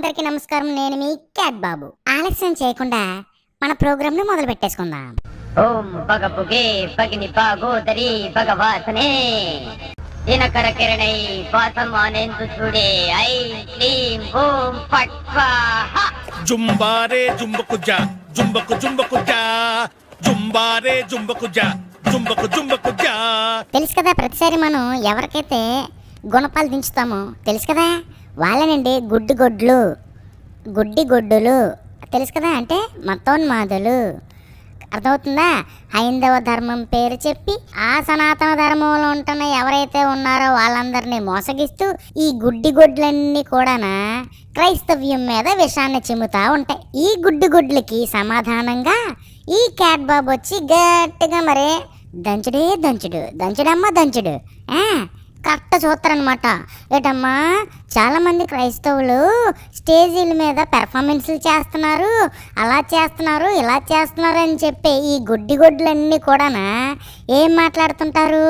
అందరికీ నమస్కారం. నేను మీ క్యాట్ బాబు. ఆలస్యం చేయకుండా మన ప్రోగ్రామ్ను మొదలు పెట్టేసుకుందాం. ఓం పగ పుగే పగిని పాగోదరి భగవాసనే. దినకర కిరణై పాసమానేందు చూడే. ఐ క్లీం ఓం ఫట్ స్వాహ జుంబారే జుంబకు జా జుంబకు జుంబకు జా. జుంబారే జుంబకు జా జుంబకు జుంబకు జా. తెలుసు కదా ప్రతిసారి మనం ఎవరికైతే గుణపాలు దించుతామో తెలుసు కదా? వాళ్ళనండి గుడ్డి గొడ్లు గుడ్డి గొడ్డులు. తెలుసు కదా అంటే మతోన్మాదులు. అర్థమవుతుందా? హైందవ ధర్మం పేరు చెప్పి ఆ సనాతన ధర్మంలో ఉంటున్న ఎవరైతే ఉన్నారో వాళ్ళందరినీ మోసగిస్తూ ఈ గుడ్డి గొడ్లన్నీ కూడానా క్రైస్తవ్యం మీద విషాన్ని చిమ్ముతా ఉంటాయి. ఈ గుడ్డి గుడ్లకి సమాధానంగా ఈ క్యాట్ బాబు వచ్చి గట్టిగా మరే దంచుడే దంచుడు దంచుడమ్మ దంచుడు. ఆ, కరెక్ట్ చూస్తారనమాట ఏటమ్మా చాలామంది క్రైస్తవులు స్టేజీల మీద పెర్ఫార్మెన్స్లు చేస్తున్నారు అలా చేస్తున్నారు ఇలా చేస్తున్నారు అని చెప్పి ఈ గుడ్డి గుడ్లన్నీ కూడానా? ఏం మాట్లాడుతుంటారు?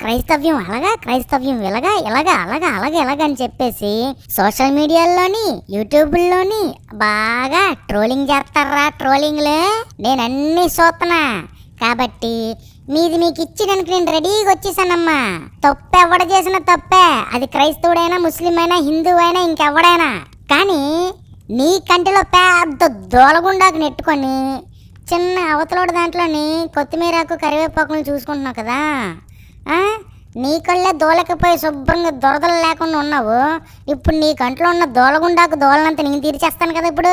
క్రైస్తవ్యం అలాగా క్రైస్తవ్యం ఇలాగా ఇలాగా అలాగా అలాగా ఇలాగా అని చెప్పేసి సోషల్ మీడియాల్లోని యూట్యూబ్లోని బాగా ట్రోలింగ్ చేస్తారా ట్రోలింగ్లే? నేను అన్నీ చూస్తున్నా కాబట్టి మీది మీకు కనుక నేను రెడీగా వచ్చేసానమ్మా. తప్పు ఎవడ చేసిన తప్పే. అది క్రైస్తవుడైనా ముస్లిం అయినా హిందూ అయినా ఇంకెవడైనా కానీ నీ కంటిలో పెద్ద దోలగుండాకు నెట్టుకొని చిన్న అవతలోడు దాంట్లోని కొత్తిమీరకు కరివేపాకులు చూసుకుంటున్నావు కదా? నీ కళ్ళే దోలకపోయి శుభ్రంగా దొరదలు లేకుండా ఉన్నావు. ఇప్పుడు నీ కంట్లో ఉన్న దోలగుండాకు దోలనంత నేను తీర్చేస్తాను కదా ఇప్పుడు?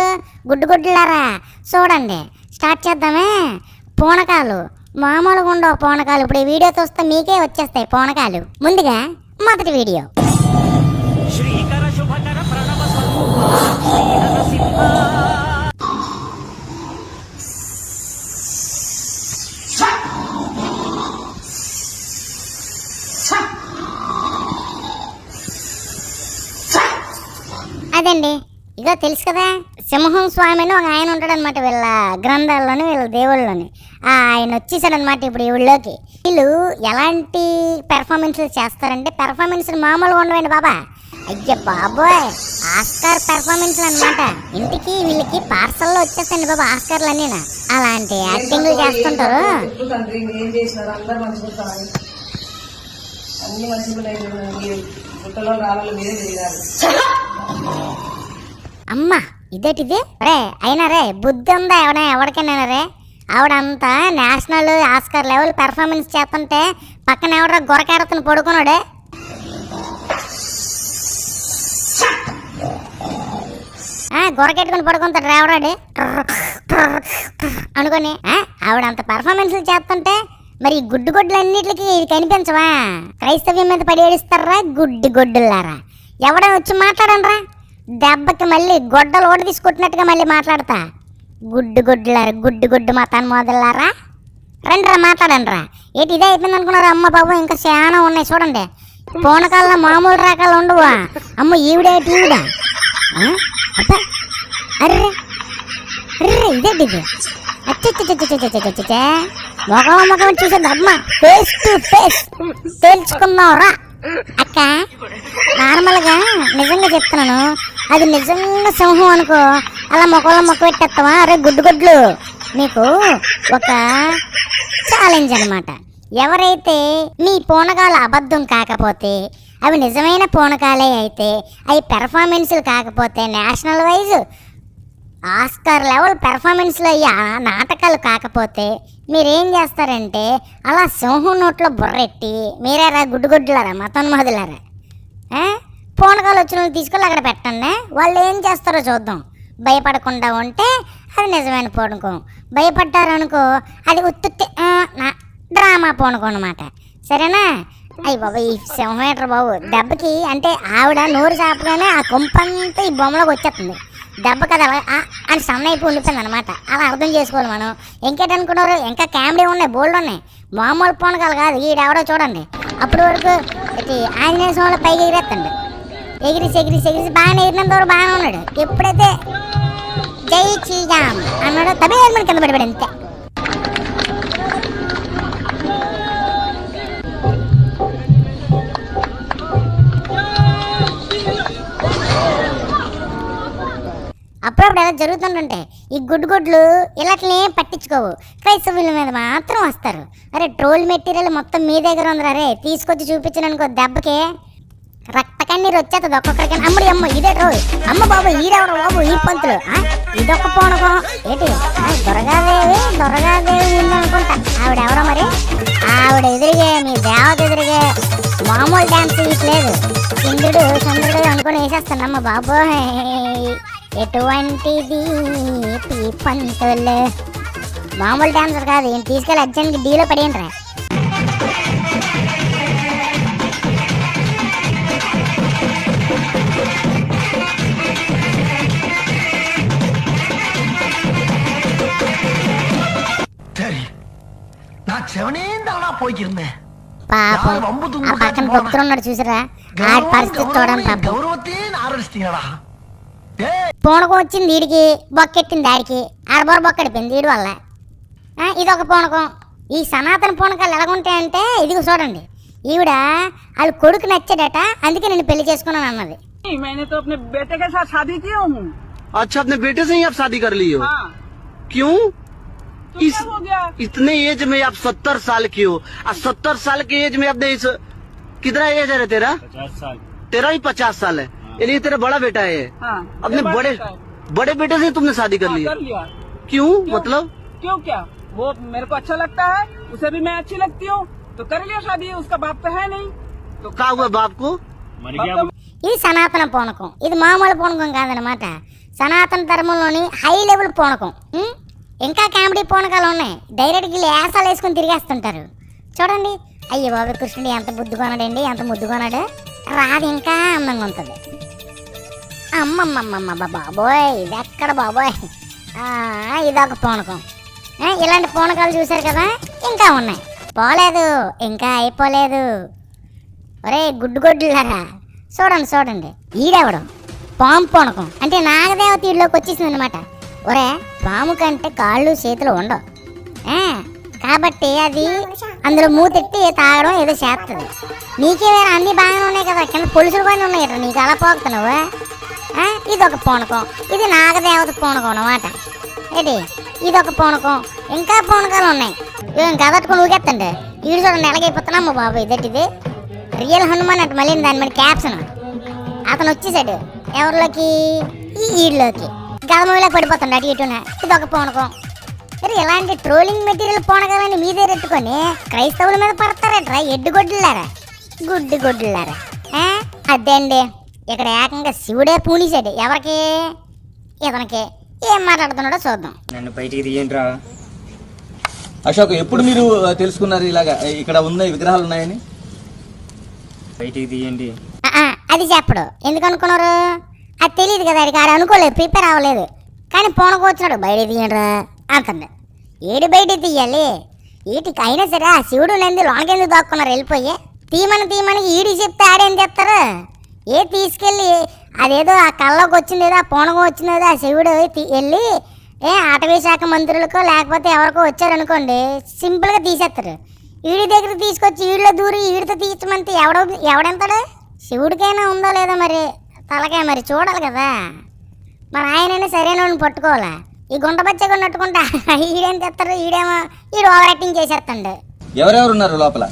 గుడ్డు గుడ్డులారా చూడండి. స్టార్ట్ చేద్దామే. పూనకాలు. మామూలుగా ఉండవు పూనకాలు. ఇప్పుడు ఈ వీడియో చూస్తే మీకే వచ్చేస్తాయి పూనకాలు. ముందుగా మొదటి వీడియో. అదండి. ఇగో తెలుసు కదా సింహం స్వామి అని ఒక ఆయన ఉంటాడు అనమాట వీళ్ళ గ్రంథాల్లోని వీళ్ళ దేవుళ్ళలోని ఆయన వచ్చేసాడనమాట ఇప్పుడు ఈ ఊళ్ళోకి. వీళ్ళు ఎలాంటి పెర్ఫార్మెన్స్లు చేస్తారంటే పెర్ఫార్మెన్స్ మామూలుగా ఉండవండి బాబా. అయ్య బాబోయ్ ఆస్కార్ పెర్ఫార్మెన్స్ అనమాట ఇంటికి వీళ్ళకి పార్సల్లో వచ్చేస్తాయండి బాబా ఆస్కార్లు అన్నీ అలాంటి యాక్టింగ్లు చేస్తుంటారు. అమ్మా ఇదేటిదే? అన్ని ఇదేటిది రే అయినా రే బుద్ధి ఉందా ఎవడ ఎవరికైనా రే. ఆవిడంతా నేషనల్ ఆస్కర్ లెవెల్ పెర్ఫార్మెన్స్ చేస్తుంటే పక్కన ఎవడ గొరకెడతను పడుకున్నాడే. ఆ, గొరకెట్టుకుని పడుకుంటాడు రావడాడే అనుకొని ఆవిడ అంత పర్ఫార్మెన్స్లు చేస్తుంటే మరి గుడ్డు గుడ్లన్నిటికి ఇది కనిపించవా? క్రైస్తవ్యం మీద పడి ఏడుస్తారా? గుడ్డి గుడ్డులారా ఎవడ వచ్చి మాట్లాడనరా దెబ్బకి మళ్ళీ గొడ్డలు ఓడ తీసుకుంటున్నట్టుగా మళ్ళీ మాట్లాడతా. గుడ్డు గుడ్లారా గుడ్డు గుడ్డు మతాన్ని మొదలారా? రండిరా మాట్లాడండిరా. ఏంటి ఇదే అయిపోయింది అనుకున్నారు? అమ్మ బాబు ఇంకా చాలా ఉన్నాయి చూడండి. పూనకాల్లో మామూలు రకాలు ఉండవా? అమ్మ ఈవిడే టీవిడా అర్రే అర్రే ఇదే ఇది? అచ్చచ్చచ్చచ్చచ్చచ్చచ్చే మొఖం మొఖం చూసే అమ్మ. ఫేస్ టు ఫేస్ తేల్చుకుందాం అక్క నార్మల్గా నిజంగా చెప్తున్నాను. అది నిజంగా సింహం అనుకో. అలా మొక్కలో మొక్క పెట్టేస్తావా? అరే గుడ్డు గుడ్లు. మీకు ఒక ఛాలెంజ్ అనమాట ఎవరైతే మీ పూనకాలు అబద్ధం కాకపోతే అవి నిజమైన పూనకాలే అయితే అవి పెర్ఫార్మెన్స్లు కాకపోతే నేషనల్ వైజ్ ఆస్కార్ లెవెల్ పెర్ఫార్మెన్స్లు అయ్యి ఆ- నాటకాలు కాకపోతే మీరేం చేస్తారంటే అలా సింహం నోట్లో బుర్రెట్టి మీరేరా గుడ్డుగుడ్లారా మతోన్మహదులారా పూనకాలు వచ్చిన వాళ్ళు తీసుకెళ్ళి అక్కడ పెట్టండి. వాళ్ళు ఏం చేస్తారో చూద్దాం. భయపడకుండా ఉంటే అది నిజమైన పూనకం. భయపడ్డారనుకో అది ఉత్తుత్తి నా- డ్రామా పూనకం అనమాట సరేనా? అయ్యి బాబా ఈ సింహమేటర్ బాబు దెబ్బకి అంటే ఆవిడ నోరు చాపగానే ఆ కొంపంతా ఈ బొమ్మలోకి వచ్చేస్తుంది. దెబ్బ కదా అలా అని సన్న అయిపోయి ఉండిపోయింది అనమాట అలా అర్థం చేసుకోవాలి మనం. ఇంకేటనుకున్నారు ఇంకా క్యామ్లీ ఉన్నాయి బోల్డ్ ఉన్నాయి. మామూలు పూనకాలు కాదు ఈడెవడో చూడండి. అప్పటి వరకు ఇటు ఆంజనేయ స్వామిలో పైకి ఎగిరేస్తండి. ఎగిరిసి ఎగిరిసి ఎగిరిసి బాగానే ఎగిరినంత వరకు బాగానే ఉన్నాడు. ఎప్పుడైతే జై శ్రీరామ్ అన్నాడు తబే మన కింద పడిపోయాడు అంతే. అప్పుడప్పుడు ఎలా జరుగుతుంటుంటే ఈ గుడ్డు గుడ్లు పట్టించుకోవు. క్రైస్తవుల మీద మాత్రం వస్తారు. అరే ట్రోల్ మెటీరియల్ మొత్తం మీ దగ్గర ఉందిరా రే తీసుకొచ్చి చూపించను అనుకో రక్త కన్నీరు వచ్చేస్తుంది ఒక్కొక్కరికి అమ్మడి అమ్మ ఇదే ట్రోల్ అమ్మ బాబు ఈడెవరు బాబు ఈ పంతులు. ఆ, ఇదొక్క పోనకం ఏంటి? దొరగాదేవి దొరగాదేవి ఉందనుకుంటా ఆవిడ ఎవరో మరి? ఆవిడ ఎదురుగే మీ దేవత ఎదురుగే మామూలు డ్యాన్స్ ఇట్లేదు చంద్రుడు చంద్రుడు అనుకుని వేసేస్తానమ్మ బాబు ఎటువంటిది ఈ పంతులు? మామూలు డ్యాన్సర్ కాదు. ఈయన తీసుకెళ్ళి అర్జెంట్కి డీలో పడేయండి రా శవనేందలా పోయికిరుందే. పాపం ఆ పక్కన ఉన్నాడు చూసారా ఆ వచ్చింది వీడికి బొక్కెట్టింది ఆడికి. అరబోర బొక్కడిపోయింది వీడి వల్ల. ఇది ఒక పూనకం. ఈ సనాతన పూనకాలు ఎలాగుంటాయంటే ఇదిగో చూడండి. ఈవిడ వాళ్ళు కొడుకు నచ్చాడట అందుకే నేను పెళ్ళి చేసుకున్నాను అన్నది. मैंने तो अपने बेटे के साथ शादी किया इस क्या हो गया इतने एज में आप सत्तर साल की हो और सत्तर साल के एज में अपने इस कितना एज है रे तेरा पचास साल तेरा ही पचास साल है यानी ये तेरा बड़ा बेटा है हाँ अपने ये बात बड़े तो है। बड़े बेटे से तुमने शादी कर हाँ, ली कर लिया क्यों मतलब क्यों क्या वो मेरे को अच्छा लगता है उसे भी मैं अच्छी लगती हूँ तो कर लिया शादी उसका बाप तो है नहीं तो क्या हुआ बाप को मर बाप गया का ఇది సనాతన పూనకం ఇది మామూలు పూనకం కాదనమాట సనాతన ధర్మంలోని హై లెవెల్ పూనకం ఉం? ఇంకా కామెడీ పూనకాలు ఉన్నాయి. డైరెక్ట్గా వీళ్ళు యాసాలు వేసుకొని తిరిగేస్తుంటారు. చూడండి. అయ్యో బాబు కృష్ణుడు ఎంత బుద్ధిగొన్నాడండి ఎంత ముద్దుగొన్నాడు. రాదు ఇంకా అందంగా ఉంటుంది. అమ్మమ్మమ్మమ్మ బాబోయ్ ఇది ఎక్కడ బాబోయ్? ఇదొక పూనకం. ఇలాంటి పూనకాలు చూశారు కదా ఇంకా ఉన్నాయి. పోలేదు ఇంకా అయిపోలేదు. ఒరే గుడ్డు గొడ్డులారా చూడండి చూడండి. ఈడెవడం? పాము పూనకం. అంటే నాగదేవత ఈడిలోకి వచ్చేసింది అనమాట ఒరే పాము కంటే కాళ్ళు చేతులు ఉండవు. ఆ, కాబట్టి అది అందులో మూతెట్టి తాగడం ఏదో చేస్తుంది నీకే వేరే అన్ని బాగానే ఉన్నాయి కదా కింద పొలుసులు పని ఉన్నాయి కదా నీకు అలా పోతున్నావు? ఇది ఒక పూనకం. ఇది నాగదేవత పూనకం అనమాట ఏంటి? ఒక పూనకం. ఇంకా పూనకాలు ఉన్నాయి. ఏం కదట్టుకుని ఊగెత్తండి ఈడు చూడండి ఎలాగైపోతున్నాము బాబు ఇదటిది? రియల్ హనుమాన్ అంటే మళ్ళీ దాని మీద క్యాప్షన్. అతను వచ్చేసాడు ఎవరిలోకి? ఈ ఈడ్లోకి. గదమూలో పడిపోతాడు అటు ఇటున. ఇది ఒక పూనకం. మరి ఇలాంటి ట్రోలింగ్ మెటీరియల్ పూనకాలని మీదే రెట్టుకొని క్రైస్తవుల మీద పడతారట్రా? ఎడ్డు గొడ్డులారా? గుడ్డు గొడ్డులారా? అదే అండి ఇక్కడ ఏకంగా శివుడే పూనిసాడు ఎవరికి? ఇతనికి. ఏం మాట్లాడుతున్నాడో చూద్దాం. నన్ను బయటికి తీయండిరా. అశోక్ ఎప్పుడు మీరు తెలుసుకున్నారు ఇలాగా ఇక్కడ ఉన్న విగ్రహాలు ఉన్నాయని? బయటికి తీయండి. అది చెప్పడు. ఎందుకు అనుకున్నారు? అది తెలియదు కదా ఆడికి ఆడ అనుకోలేదు ప్రిపేర్ అవ్వలేదు. కానీ పూనకు వచ్చినాడు బయట తీయండిరా అంతండి ఏడు బయట తీయాలి? వీటికి అయినా సరే ఆ శివుడు నంది లోనకెందుకు దాక్కున్నారు వెళ్ళిపోయి? తీమని తీమని ఈడి చెప్తే ఆడేం చెప్తారు? ఏ తీసుకెళ్ళి అదేదో ఆ కళ్ళలోకి వచ్చిందేదో ఆ పూనకం వచ్చిందేదో ఆ శివుడు తీ- వెళ్ళి ఏ అటవీ శాఖ మంత్రులకో లేకపోతే ఎవరికో వచ్చారనుకోండి సింపుల్గా తీసేస్తారు. ఈడి దగ్గర తీసుకొచ్చి ఈడిలో దూరి ఈడితో తీర్చమంటే ఎవడో ఎవడెంతాడు? శివుడికైనా ఉందో లేదో మరి. తలకాయ మరి చూడాలి కదా. మరి ఆయనైనా సరైన పట్టుకోవాలా? ఈ గుంట బచ్చగా నట్టుకుంటా ఈడేం తెస్తారు ఈడేమో ఈడు ఓవర్ యాక్టింగ్ చేసేస్తాడు. ఎవరెవరు ఉన్నారు లోపల?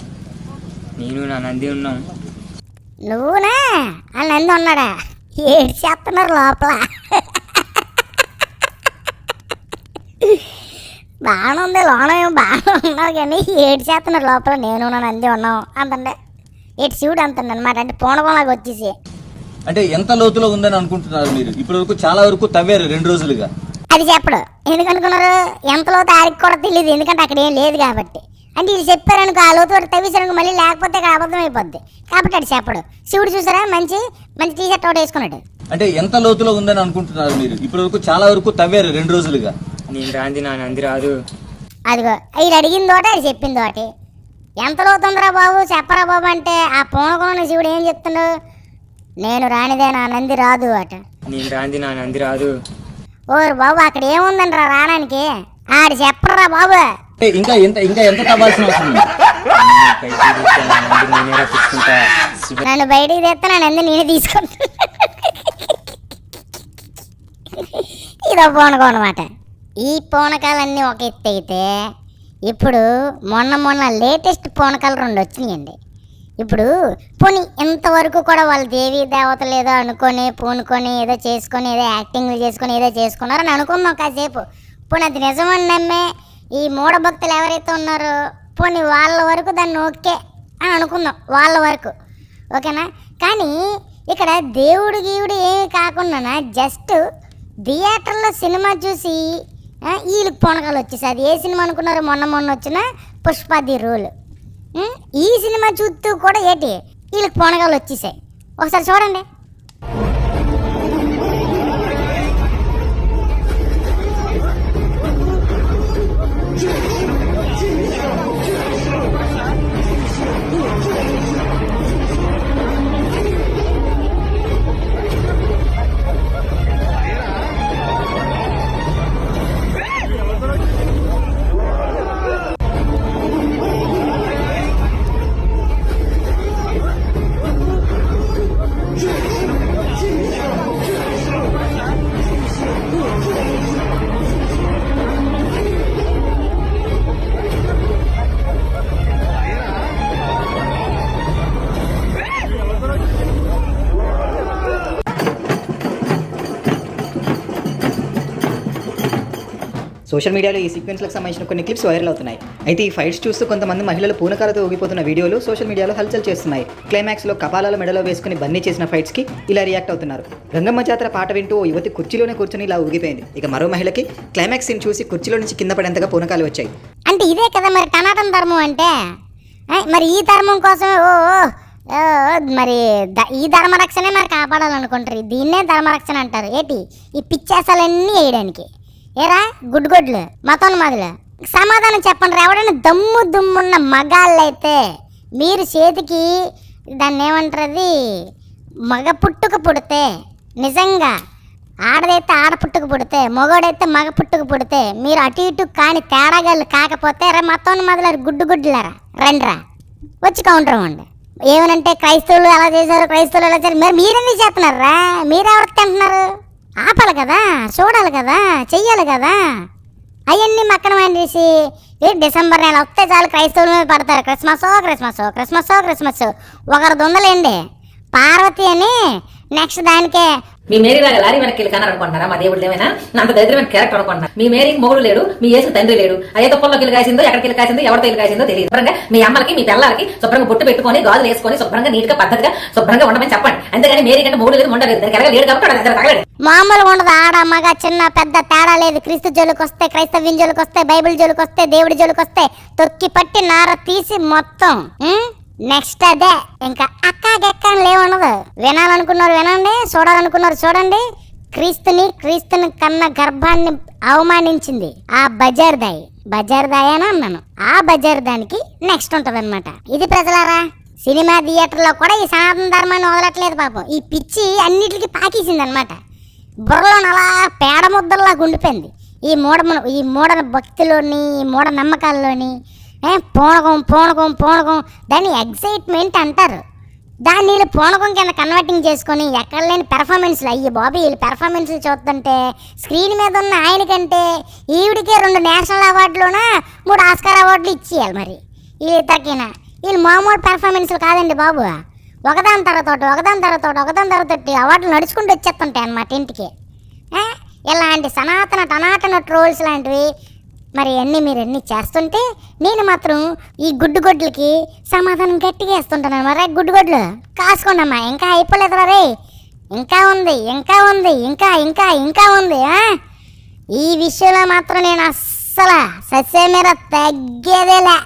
నేను నా నంది ఉన్నాం. నువ్వునా? ఆ నంది ఉన్నాడా? ఏడు చేస్తున్నారు లోపల. బాగానే ఉంది లోన ఏమో బాగానే ఉన్నారు కానీ ఏడు చేస్తున్నారు లోపల. నేను నా నంది ఉన్నాం అంతండి ఏడు శివుడు అంతండి అనమాట అంటే పూనకంలాగా వచ్చేసి. అంటే ఎంత లోతులో ఉందని అనుకుంటున్నారు మీరు? ఇప్పటి వరకు చాలా వరకు తవ్వారు రెండు రోజులుగా. అది చెప్పడు. ఎందుకు అనుకున్నారు? ఎంతలో తారీఖు కూడా తెలియదు ఎందుకంటే అక్కడ ఏం లేదు కాబట్టి. అంటే వీళ్ళు చెప్పారనుకో ఆ లోతు వరకు తవ్వేశారనుకో మళ్ళీ లేకపోతే ఇక్కడ అబద్ధం అయిపోద్ది. కాబట్టి అది చెప్పడు. శివుడు చూసారా? మంచి మంచి టీ షర్ట్ ఒకటి వేసుకున్నాడు. అంటే ఎంత లోతులో ఉందని అనుకుంటున్నారు మీరు? ఇప్పటి వరకు చాలా వరకు తవ్వారు రెండు రోజులుగా. నేను రాంది నా నంది రాదు. అదిగో వీళ్ళు అడిగింది ఒకటి అది చెప్పింది ఒకటి. ఎంత లోతుందిరా బాబు? చెప్పరా బాబు అంటే ఆ పూనకున్న శివుడు ఏం చెప్తుండు నేను రానిదే నా నంది రాదు అట. నేను రాంది నా నంది రాదు. ఓరు బాబు అక్కడ ఏముందండి రా రావడానికి? ఆడు చెప్పరా బాబు. ఇంకా ఎంత ఇంకా ఎంత తవ్వాల్సిన అవసరం ఉంది? నన్ను బయటికి తీస్తే నా నంది నేనే రప్పించుకుంటా శివ నన్ను బయటికి తెస్తా నా నంది నేనే తీసుకుంటా. ఇదో పూనకం అనమాట ఈ పూనకాలన్నీ ఒక ఎత్తు అయితే ఇప్పుడు మొన్న మొన్న లేటెస్ట్ పూనకాలు రెండు వచ్చినాయండి. ఇప్పుడు పోనీ ఇంతవరకు కూడా వాళ్ళ దేవీ దేవతలు ఏదో అనుకొని పూనుకొని ఏదో చేసుకొని ఏదో యాక్టింగ్లు చేసుకొని ఏదో చేసుకున్నారని అనుకుందాం కాసేపు. పోనీ అది నిజమని నమ్మే ఈ మూఢభక్తులు ఎవరైతే ఉన్నారో పోనీ వాళ్ళ వరకు దాన్ని ఓకే అని అనుకుందాం వాళ్ళ వరకు. ఓకేనా? కానీ ఇక్కడ దేవుడు గీవుడు ఏమి కాకుండా జస్ట్ థియేటర్లో సినిమా చూసి వీళ్ళకి పొనకాలు వచ్చేసి అది ఏ సినిమా అనుకున్నారు? మొన్న మొన్న వచ్చిన పుష్పది రూల్. ఈ సినిమా చూస్తూ కూడా ఏంటి? వీళ్ళకి పొనకాలు వచ్చేసాయి. ఒకసారి చూడండి. సోషల్ మీడియాలో ఈ సీక్వెన్స్లకు సంబంధించిన కొన్ని క్లిప్స్ వైరల్ అవుతున్నాయి. అయితే ఈ ఫైట్స్ చూస్తూ కొంతమంది మహిళలు పూనకాలతో ఊగిపోతున్న వీడియోలు సోషల్ మీడియాలో హల్చల్ చేస్తున్నాయి. క్లైమాక్స్లో కపాలాల మెడలో వేసుకుని బన్నీ చేసిన ఫైట్స్కి ఇలా రియాక్ట్ అవుతున్నారు. గంగమ్మ జాతర పాట వింటూ ఓ యువతి కుర్చీలోనే కూర్చొని ఇలా ఊగిపోయింది. ఇక మరో మహిళకి క్లైమాక్స్ సీన్ చూసి కుర్చీలో నుంచి కింద పడేంతగా పూనకాలు వచ్చాయి. అంటే ఇదే కదా మరి టమాటం ధర్మం అంటే? మరి ఈ ధర్మం కోసం ఓ మరి ఈ ధర్మరక్షణే మరి కాపాడాలనుకుంటారు. దీన్నే ధర్మరక్షణ అంటారు. ఏంటి? ఈ పిచ్చేసాలన్నీ వేయడానికి. ఏరా? గుడ్గుడ్లు మతోన్మాదులు సమాధానం చెప్పండి ఎవడైనా దమ్ము దుమ్మున్న మగాళ్ళైతే మీరు చేతికి దాన్ని ఏమంటారు అది మగ పుట్టుక పుడితే నిజంగా ఆడదైతే ఆడ పుట్టుక పుడితే మగోడైతే మగ పుట్టుక పుడితే మీరు అటు ఇటు కాని తేడాగాళ్ళు కాకపోతే రే మొత్తం మొదలరు గుడ్డు గుడ్డులారా రండిరా. వచ్చి కౌంటర్ ఉండి ఏమనంటే క్రైస్తవులు ఎలా చేశారు క్రైస్తవులు ఎలా చేశారు మరి మీరెందుకు చేస్తున్నారా మీరెవరు తింటున్నారు? ఆపాలి కదా చూడాలి కదా చెయ్యాలి కదా. అవన్నీ మక్కన వండేసి ఏ డిసెంబర్ నెల వస్తే చాలు క్రైస్తవుల మీద పడతారు. క్రిస్మస్ క్రిస్మస్ క్రిస్మస్ క్రిస్మస్ ఒకరి దొందలేండి పార్వతి అని నెక్స్ట్ దానికే మీ మేరీ లాగా లారీ వెనక్కి వెళ్ళి కన్నారు అనుకుంటారా మా దేవుడు ఏమైనా? అంత దరిద్రమైన క్యారెక్టర్ అనుకుంటున్నారు. మీ మేరీకి మొగుడు లేడు మీ ఏసు తండ్రి లేడు. అదే తప్పల్లోకి వెళ్ళి కాసిందో ఎక్కడికి వెళ్ళి కాసిందో ఎవరితో వెళ్ళి కాసిందో తెలియదు. శుభ్రంగా మీ అమ్మలకి మీ పిల్లలకి శుభ్రంగా బొట్టు పెట్టుకొని గాజులు వేసుకొని శుభ్రంగా నీట్గా పద్ధతిగా శుభ్రంగా ఉండమని చెప్పండి. అంతేగాని మేరీ కంటే మొగుడు లేదు ఉండలేదు దానికి ఎలాగ లేడు కాబట్టి దగ్గర తగలడు. మామూలు ఉండదు. ఆడ మగ చిన్న పెద్ద తేడా లేదు. క్రీస్తు జోలికి వస్తే క్రైస్తవ్యం జోలికి వస్తే బైబిల్ జోలికి వస్తే దేవుడి జోలికి వస్తే తొక్కి పట్టి నార తీసి మొత్తం నెక్స్ట్ అదే ఇంకా అక్క గెక్క అని వినాలనుకున్నారు వినండి చూడాలనుకున్నారు చూడండి. క్రీస్తుని క్రీస్తుని కన్న గర్భాన్ని అవమానించింది ఆ బజార్ దాయి బజార్ దాయి అని అన్నాను. ఆ బజార్ దానికి నెక్స్ట్ ఉంటది ఇది ప్రజలారా సినిమా థియేటర్లో కూడా ఈ సనాతన ధర్మాన్ని వదలట్లేదు పాపం. ఈ పిచ్చి అన్నిటికీ పాకేసింది అనమాట బుర్రలో అలా పేడ ముద్దల్లా గుండిపోయింది. ఈ మూఢ ఈ మూఢ భక్తిలోని ఈ మూఢ నమ్మకాల్లోని పూనకం పూనకం పూనకం దాన్ని ఎగ్జైట్మెంట్ అంటారు. దాన్ని వీళ్ళు పూనకం కింద కన్వర్టింగ్ చేసుకొని ఎక్కడ లేని పెర్ఫార్మెన్స్లు అయ్యి బాబు వీళ్ళు పెర్ఫార్మెన్స్లు చూస్తుంటే స్క్రీన్ మీద ఉన్న ఆయనకంటే ఈవిడికే రెండు నేషనల్ అవార్డులోన మూడు ఆస్కార్ అవార్డులు ఇచ్చేయాలి మరి. వీళ్ళిద్దరికైనా. వీళ్ళు మామూలు పెర్ఫార్మెన్స్లు కాదండి బాబు. ఒకదాని తర్వాత ఒకటి, ఒకదాని తర్వాత ఒకదాని తర్వాత అవార్డులు నడుచుకుంటూ వచ్చేస్తుంటాయి అన్నమాట ఇంటికి. ఇలాంటి సనాతన టనాటన ట్రోల్స్ లాంటివి మరి అన్నీ మీరు అన్నీ చేస్తుంటే నేను మాత్రం ఈ గుడ్డు గొడ్లకి సమాధానం గట్టిగా వేస్తుంటాను మరి గుడ్డు గొడ్లు కాసుకోండి ఇంకా అయిపోలేదురా రే. ఇంకా ఉంది ఇంకా ఉంది ఇంకా ఇంకా ఇంకా ఉంది ఈ విషయంలో మాత్రం నేను అస్సలు సస్య మీద తగ్గేదేలే.